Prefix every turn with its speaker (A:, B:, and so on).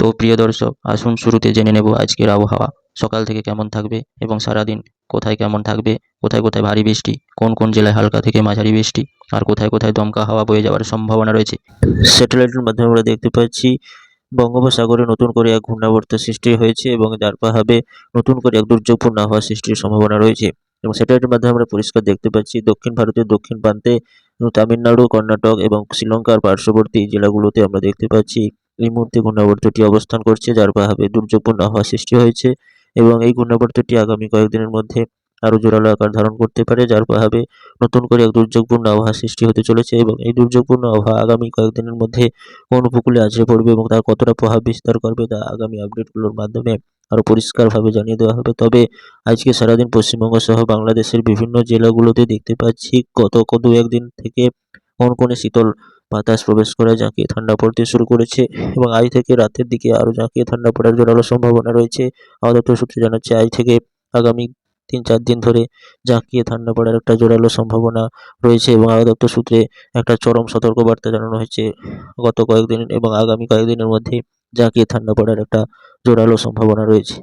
A: তো প্রিয় দর্শক, আসুন শুরুতে জেনে নেব আজকের আবহাওয়া। সকাল থেকে কেমন থাকবে এবং সারাদিন কোথায় কেমন থাকবে? কোথায় কোথায় ভারী বৃষ্টি? কোন কোন জেলায় হালকা থেকে মাঝারি বৃষ্টি? আর কোথায় কোথায় দমকা হাওয়া বয়ে যাওয়ার সম্ভাবনা রয়েছে?
B: স্যাটেলাইটের মাধ্যমে আমরা দেখতে পাচ্ছি, বঙ্গোপসাগরে নতুন করে এক ঘূর্ণাবর্ত সৃষ্টি হয়েছে এবং যার প্রভাবে নতুন করে এক দুর্যোগপূর্ণ আবহাওয়া সৃষ্টির সম্ভাবনা রয়েছে। এবং স্যাটেলাইটের মাধ্যমে আমরা পরিষ্কার দেখতে পাচ্ছি, দক্ষিণ ভারতের দক্ষিণ প্রান্তে তামিলনাড়ু, কর্ণাটক এবং শ্রীলঙ্কার পার্শ্ববর্তী জেলাগুলোতে আমরা দেখতে পাচ্ছি এই মুহূর্তে ঘূর্ণাবর্তটি অবস্থান করছে, যার প্রভাবে দুর্যোগপূর্ণ আবহাওয়া সৃষ্টি হয়েছে এবং এই ঘূর্ণাবর্তটি আগামী কয়েকদিনের মধ্যে আরও জোরালো আকার ধারণ করতে পারে, যার প্রভাবে নতুন করে এক দুর্যোগপূর্ণ আবহাওয়া সৃষ্টি হতে চলেছে এবং এই দুর্যোগপূর্ণ আবহাওয়া আগামী কয়েকদিনের মধ্যে কোন উপকূলে আছড়ে পড়বে এবং তার কতটা প্রভাব বিস্তার করবে তা আগামী আপডেটগুলোর মাধ্যমে আরও পরিষ্কারভাবে জানিয়ে দেওয়া হবে। তবে আজকে সারাদিন পশ্চিমবঙ্গ সহ বাংলাদেশের বিভিন্ন জেলাগুলোতে দেখতে পাচ্ছি, গত দু একদিন থেকে কনকনে শীতল বাতাস প্রবেশ করে জাঁকিয়ে ঠান্ডা পড়তে শুরু করেছে এবং আজ থেকে রাতের দিকে আরও জাঁকিয়ে ঠান্ডা পড়ার জোরালো সম্ভাবনা রয়েছে। দপ্তর সূত্রে জানাচ্ছে আজ থেকে আগামী তিন চার দিন ধরে জাঁকিয়ে ঠান্ডা পড়ার একটা জোরালো সম্ভাবনা রয়েছে এবং আবহাওয়া দপ্তর সূত্রে একটা চরম সতর্কবার্তা জানানো হয়েছে গত কয়েকদিন এবং আগামী কয়েকদিনের মধ্যে জাঁকিয়ে ঠান্ডা পড়ার একটা জোরালো সম্ভাবনা রয়েছে।